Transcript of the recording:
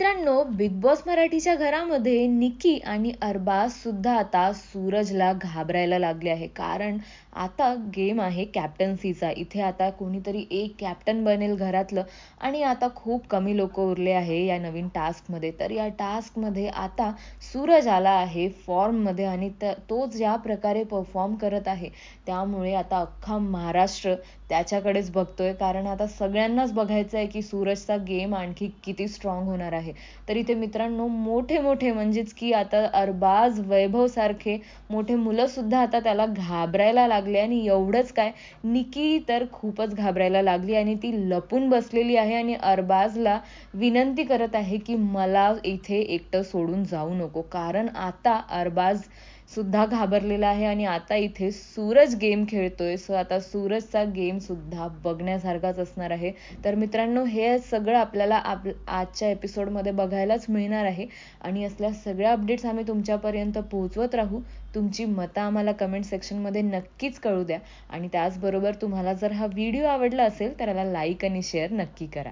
nuestra मित्रांनो big boss मराठीच्या घरामध्ये निकी आणि अरबाज सुद्धा आता सूरजला घाबरायला लागले आहे. कारण आता गेम आहे कॅप्टन्सीचा इथे आता कोणीतरी एक कॅप्टन बनेल घरातलं आणि आता खूप कमी लोक उरले आहे या नवीन टास्कमध्ये तर या टास्कमध्ये आता सूरज आला आहे फॉर्ममध्ये आणि तो ज्या प्रकारे परफॉर्म करत आहे त्यामुळे आता अख्खा महाराष्ट्र त्याच्याकडेच बघतोय. कारण आता सगळ्यांनाच बघायचं आहे की सूरजचा गेम आणखी किती स्ट्रॉंग होणार आहे. तर इथे मित्रांनो मोठे मोठे म्हणजेच की आता अरबाज वैभव सारखे मोठे मुलं सुद्धा आता त्याला घाबरायला लागले आणि एवढंच काय निकी तर खूपच घाबरायला लागली आणि ती लपून बसलेली आहे आणि अरबाजला विनंती करत आहे की मला इथे एकटं सोडून जाऊ नको. कारण आता अरबाज सुद्धा घाबरलेला आहे आणि आता इथे सूरज गेम खेळतोय. सो आता सूरजचा गेम सुद्धा बघण्यासारखाच असणार आहे. तर मित्रांनो हे सगळं आपल्याला आप आजच्या एपिसोडमध्ये बघायलाच मिळणार आहे. आणि असल्या सगळ्या अपडेट्स आम्ही तुमच्यापर्यंत पोहोचवत राहू. तुमची मतं आम्हाला कमेंट सेक्शनमध्ये नक्कीच कळू द्या. आणि त्याचबरोबर तुम्हाला जर हा व्हिडिओ आवडला असेल तर याला लाईक आणि शेअर नक्की करा.